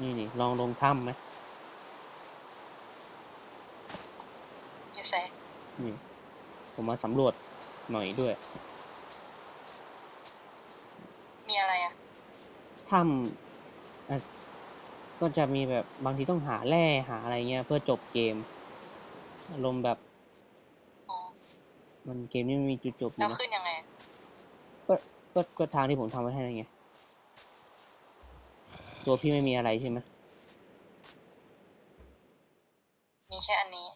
นี่นี่ลองลงถ้ำไหมอยู่แซ่นี่ ผมมาสำรวจหน่อยด้วย มีอะไรอะ ถ้ำอะก็จะมีแบบบางทีต้องหาแร่หาอะไรเงี้ย เพื่อจบเกม อารมณ์แบบ อ๋อ มันเกมนี้มันมีจุดจบอแล้ยู่วนะขึ้นยังไง ก็ก็ก็ทางที่ผมทำไว้ให้ไง ตัวพี่ไม่มีอะไรใช่ไหมมีแค่อันนี้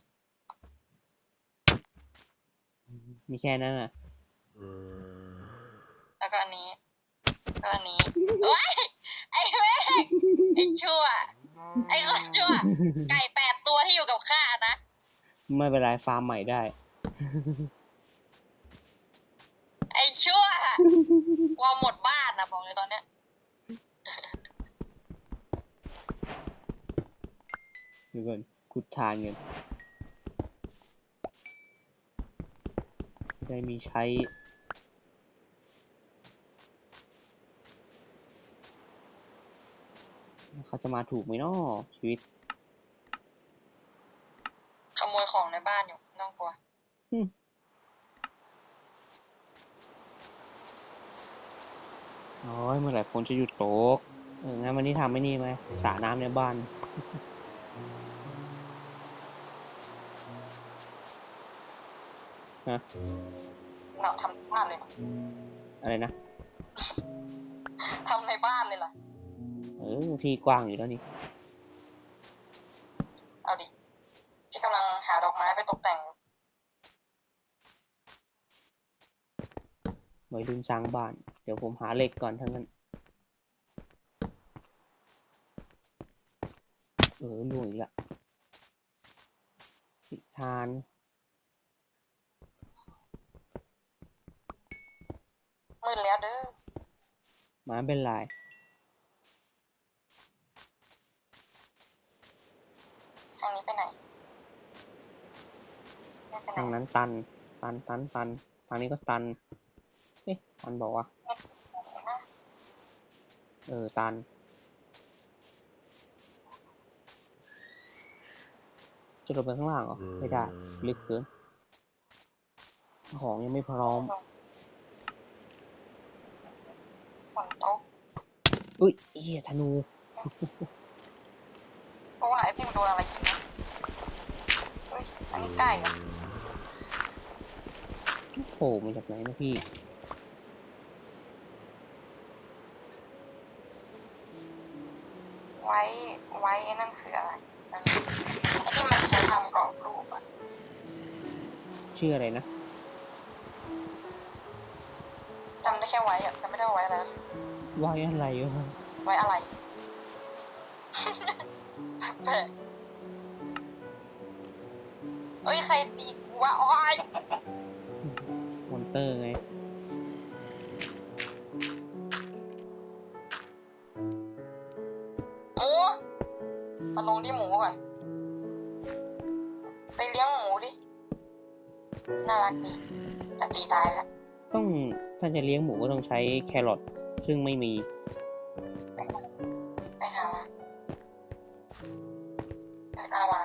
มีแค่นั้นอะ แล้วก็อันนี้แล้วก็อันนี้โอ้ยไอ้แม่งไอ้ชั่ว ไอ้คนชั่ว ไก่แปดตัวที่อยู่กับข้านะ ไม่เป็นไรฟาร์มใหม่ได้ ไอ้ชั่วกลัวหมดบ้านนะบอกเลยตอนเนี้ย เดี๋ยวก่อนขุดทานกันได้มีใช้เขาจะมาถูกไหมนาะชีวิต ขโมยของในบ้านอยู่ไม่ต้องกลัวโอ้ยเมื่อไหร่ฝนจะหยุดตกเอองั้นวันนี้ทำไม่นี่ไหมสระน้ำในบ้าน ฮะเราทำในบ้านเลยเหรออะไรนะทำในบ้านเลยเหรอเออที่กว้างอยู่แล้วนี่เอาดิพี่กำลังหาดอกไม้ไปตกแต่งอยู่ไว้รุ่นสร้างบ้าน เดี๋ยวผมหาเหล็กก่อนทั้งนั้น เออล่วงอีกละสิทานมืดแล้วเด้อหมาเป็นลายทางนี้ไปไหนไม่ไปไหนทางนั้นตัน ตันตันตันทางนี้ก็ตันเอ๊ะตันบอกว่า เออ ตัน จะลงไปข้างล่างเหรอ ไม่ได้ลึกเกิน ของยังไม่พร้อมฝนตกอุ้ยเอียธนูเพราะว่าไอ้พี่มันโดนอะไรยิงนะเฮ้ยอันนี้ไก่เหรอโผล่มาจากไหนนะพี่ไว้ไว้ไอ้นั่นคืออะไรมันไอ้ที่มัน ใช้ทำกรอบรูปอะชื่ออะไรนะจำได้แค่ไว้อะจำไม่ได้ว่าไว้อะไรนะวายอะไรวะไว้อะไร แปลกเอ้ย ใครตีกูวะโอ้ยมอนเตอร์ไง น่ารักดีแต่ตีตายแล้วต้องถ้าจะเลี้ยงหมูก็ต้องใช้แครอทซึ่งไม่มีไปหามาไปตามมา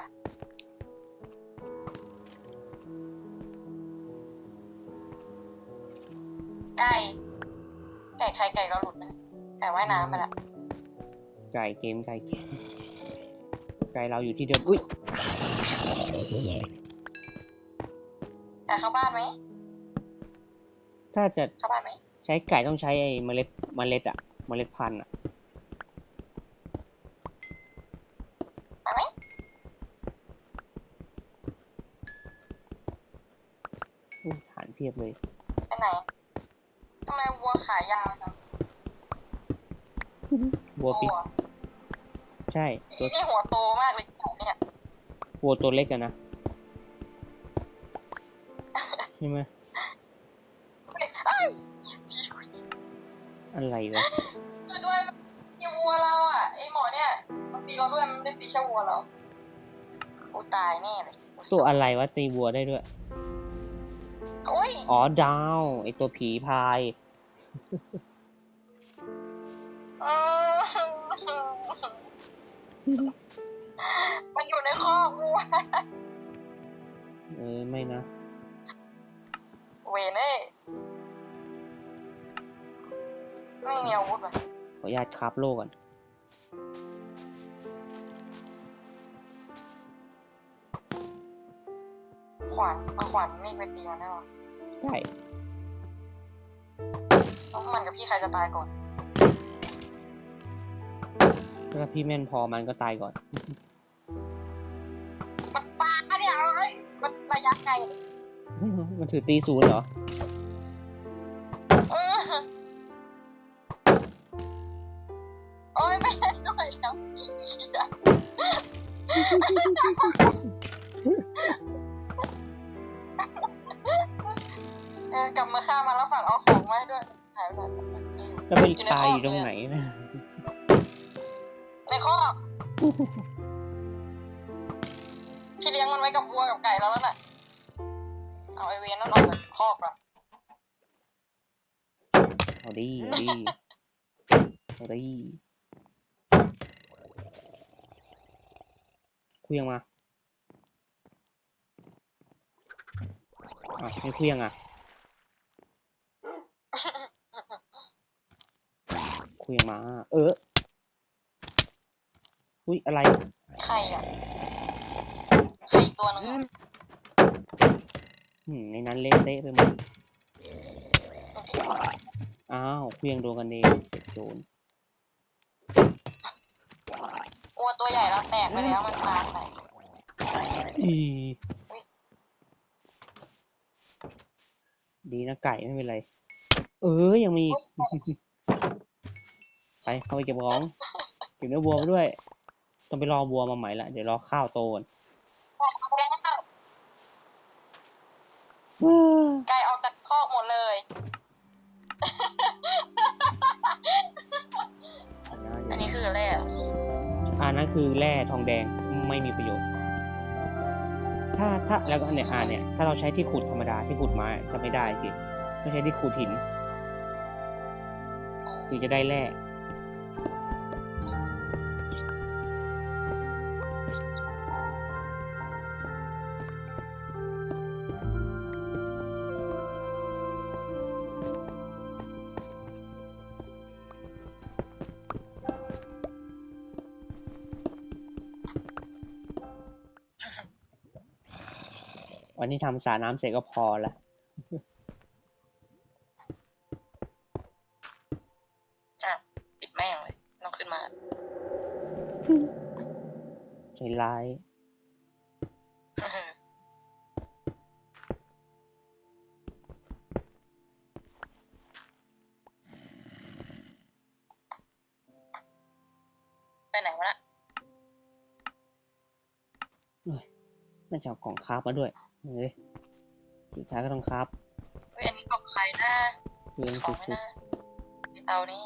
ไก่ไก่ใครไก่เราหลุดนะไก่ว่ายน้ำไปละไก่เกมไก่เกมไก่เราอยู่ที่เดิมอุ้ย ไก่เข้าบ้านไหมถ้าจะเข้าบ้านไหมใช้ไก่ต้องใช้ไอ้เมล็ดเมล็ดอะเมล็ดพันธุ์อะไปไหมอุ้ยฐานเพียบเลย ไปไหนทำไมวัวขายาวจังวัวปิกวัวใช่ตัวนี่หัวโตมากเลยไก่เนี่ย วัวตัวเล็กอะนะ ใช่ไหมเอ้ยอะไรวะช่วยด้วยตีวัวเราอะไอหมอเนี่ยมันตีเราด้วยมันไม่ได้ตีแค่วัวเรากูตายแน่เลยกูตัวอะไรวะตีวัวได้ด้วยโอ้ยอ๋อดาวไอตัวผีพายอืมมันอยู่ในข้อกงูอะเออไม่นะ เวนเอ้ยไม่มีอาวุธว่ะขออนุญาตคราฟโลก่อนขวานเอาขวานมีดไปตีมันได้หรอได้แล้วมันกับพี่ใครจะตายก่อน ถ้าพี่แม่นพอมันก็ตายก่อน มันตายเนี่ยเอ้ยมันระยะไกล มันถือตีศูนย์เหรอ เออโอ้ยไม่ได้ช่วยแล้วเออกลับมาฆ่ามันแล้วฝากเอาของมาให้ด้วยหายไปไหนแล้วไปตายอยู่ตรงไหนนะในคอกที่เลี้ยงมันไว้กับวัวกับไก่แล้วนั่นแหละ ไอเวนนั่นออกจากคอกก่อนเอาดีเอาดีเอาดีคุยงมาอะไม่คุยงอะคุยงมา เอออุ้ยอะไรไข่อะไข่ตัวหนึง อะอืมในนั้นเละเทะไปหมด อ้าวเครื่องโดนกันเองเจ็บโดนวัวตัวใหญ่แล้วแตกไปแล้วมันตายไปอีดีนะไก่ไม่เป็นไร เออ ยังมีอีกไปเข้าไปเก็บของเก็บเนื้อวัวมาด้วย ต้องไปรอวัวมาใหม่ละ เดี๋ยวรอข้าวโตก่อน คือแร่อันนั้นคือแร่ทองแดงไม่มีประโยชน์ ถ้าถ้าแล้วก็อันเนี่ยอ่าเนี่ย ถ้าเราใช้ที่ขุดธรรมดาที่ขุดไม้จะไม่ได้สิต้องใช้ที่ขุดหินถึงจะได้แร่ วันนี้ทำสระน้ำเสร็จก็พอละอะปิดแม่งเลยต้องขึ้นมาใจร้ายไปไหนวะน่ะน่าจะเอากล่องคราฟมาด้วย เฮ้ยสุดท้ายก็ต้องคราฟเฮ้ยอันนี้ของใครนะเรื่องของสุไม่ดน่าเตานี้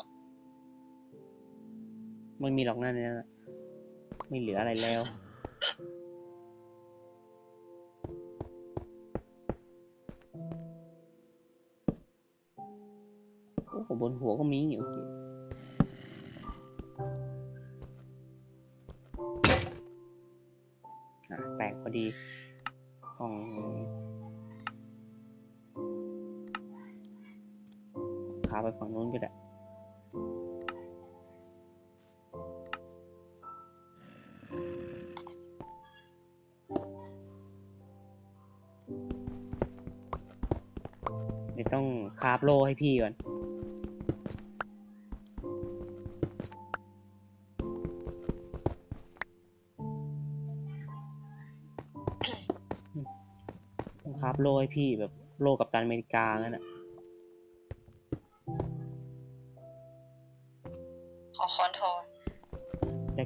ๆไม่มีหรอกนั่นนี่นะไม่เหลืออะไรแล้ว โอ้โหบนหัวก็มีอยู่โอเคอะแตกพอดี ขาไปฝั่งนู้นก็ได้เดี๋ยวต้องคาฟโลให้พี่ก่อนต้องคาฟโลให้พี่แบบโลกับตันอเมริกางั้นอะ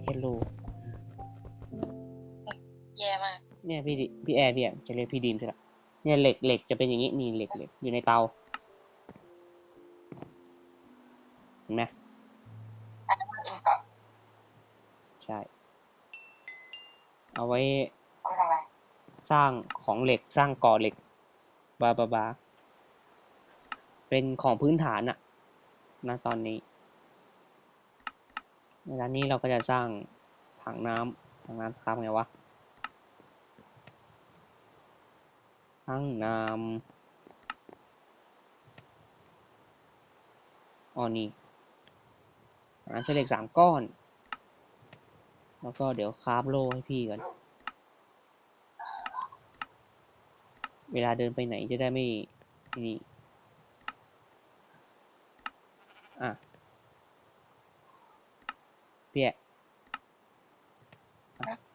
แค่โลแย่มากเนี่ยพี่ดิพี่แอร์พี่อะจะเรียกพี่ดีมใช่ละเนี่ยเหล็กเหล็กจะเป็นอย่างนี้นี่เหล็กเหล็กอยู่ในเตาเห็นไหมอินก่อนใช่ เอาไว้เอาไปทำอะไรสร้างของเหล็กสร้างก่อเหล็ก บาบาบาเป็นของพื้นฐานอะนะตอนนี้ ในร้านนี้เราก็จะสร้างถังน้ำถังน้ำครับไงวะถังน้ำอ๋อนี่หาเฉลกสามก้อน แล้วก็เดี๋ยวคราฟโลให้พี่กันเวลาเดินไปไหนจะได้ไม่นี่ อะ เปียอะ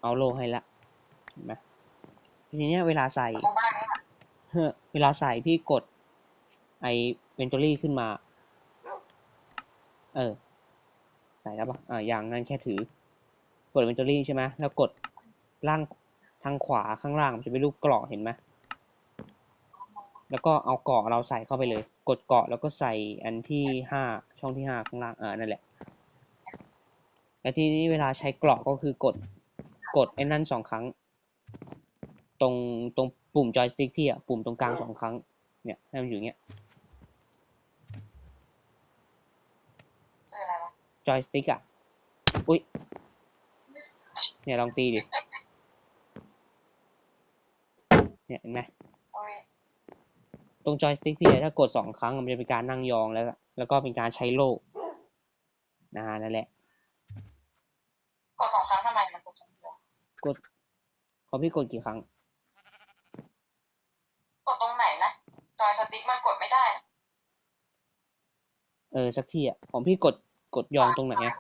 เอาโลให้ละเห็นไหมทีเนี้ยเวลาใส่ เวลาใส่พี่กด ไอเวนตอรี่ขึ้นมา เออ ใส่แล้วปะอ่าอย่างนั้นแค่ถือ กดเวนตอรี่ใช่ไหมแล้วกดล่างทางขวาข้างล่างมันจะเป็นรูปเกราะเห็นไหมแล้วก็เอาเกาะเราใส่เข้าไปเลย กดเกาะแล้วก็ใส่อันที่ห้าช่องที่ห้าข้างล่างเออนั่นแหละ แล้วทีนี้เวลาใช้กราะก็คือกดกดไอ้นั่นสองครั้ง ตรงตรงปุ่มจอยสติ๊กพี่อะปุ่มตรงกลางสองครั้งเนี่ยให้มันอยู่อย่างเงี้ยจอยสติ๊กอะอุ้ยเนี่ยลองตีดิเนี่ยเห็นไหมตรงจอยสติ๊กพี่อะถ้ากดสองครั้งมันจะเป็นการนั่งยองแล้ว แล้วก็เป็นการใช้โล่นะฮะนั่นแหละ กดสองครั้งทำไมมันกดสองครั้งพอพี่กดกี่ครั้ง กดตรงไหนนะจอยสติ๊กมันกดไม่ได้นะเออสักที่อะของพี่กดกดยองตรงไหนอะ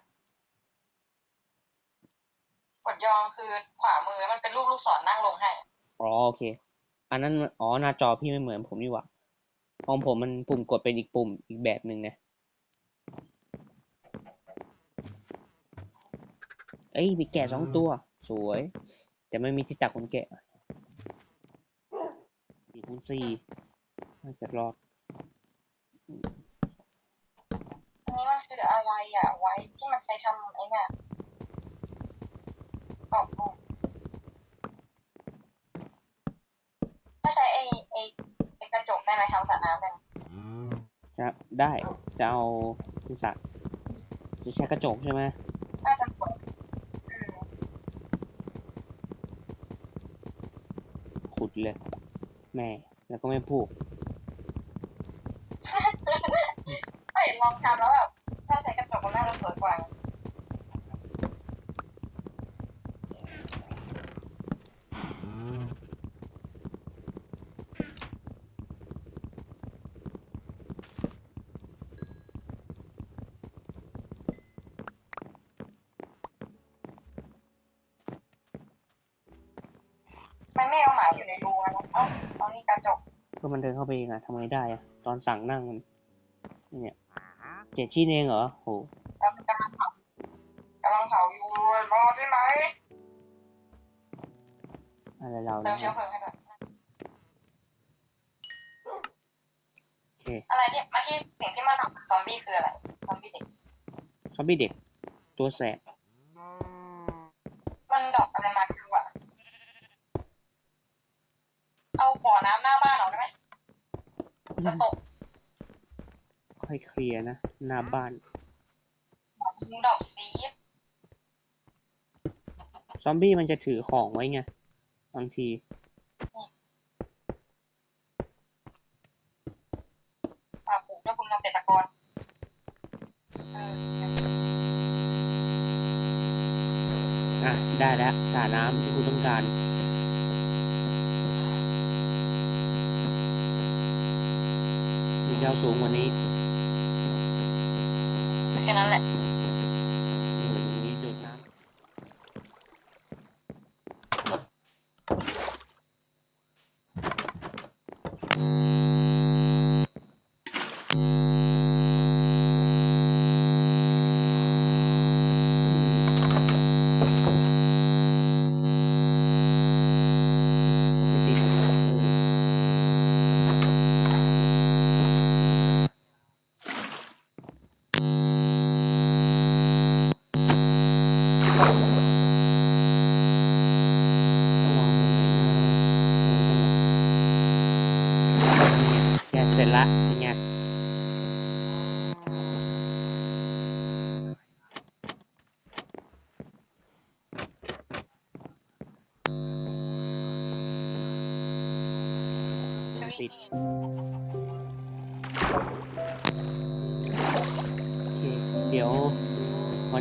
กดยองคือขวามือมันเป็นรูปลูกศรนั่งลงให้อ๋อโอเค อันนั้นมันอ๋อหน้าจอพี่ไม่เหมือนผมนี่หว่าของผมมันปุ่มกดเป็นอีกปุ่มอีกแบบหนึ่งนะ เอ้ยมีแกะสองตัว สวย แต่ไม่มีที่ตักคนแกะสี่คูณสี่น่าจะรอดอันนี้มันคืออะไรอะ ไว้ที่มันใช้ทำไอ้เนี่ยกรอบรูปถ้าใช้ไอ้ไอ้ไอ้กระจกได้ไหมทำสระน้ำได้ไหมจะได้จะเอาคุณสักดิ์จะใช้กระจกใช่ไหม น่าจะสวยอืม ขุดเลย แม่ แล้วก็ไม่พูดเฮ้ยลองทำแล้วแบบถ้าใช้กระจกมันน่าจะสวยกว่า มันไม่เอาหมาอยู่ในรูนะเอ้าเอานี่กระจกก็มันเดินเข้าไปเองอะทำไงได้อะตอนสั่งนั่งมันเนี่ยเจ็ดชิ้นเองเหรอโหแล้วมันกำลังเผากำลังเผาอยู่รอได้ไหมอะไรเราเติเนี่มเชื้อยเพลิงให้ด้วยโอเคอะไรที่เมื่อกี้สิ่งที่มันทำกับซอมบี้คืออะไรซอมบี้เด็กซอมบี้เด็ก ตัวแสบมันดอกอะไรมาคืออะเอา บ่อน้ำหน้าบ้านออกได้ไหมจะตกค่อยเคลียร์นะ หน้าบ้านยิงดอกซีดซอมบี้มันจะถือของไว้ไงบางทีป่าปลูกด้วยคุณเกษตรกรเอออะ ได้แล้วสระน้ำที่คุณต้องการ ยาวสูงกว่านี้แค่นั้นแหละ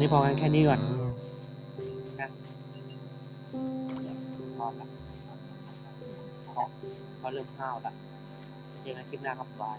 พอกันแค่นี้ก่อนนะเดี๋ยวนอละเขาเขาเริ่มห้าวละเจอกันคลิปหน้าครับบาย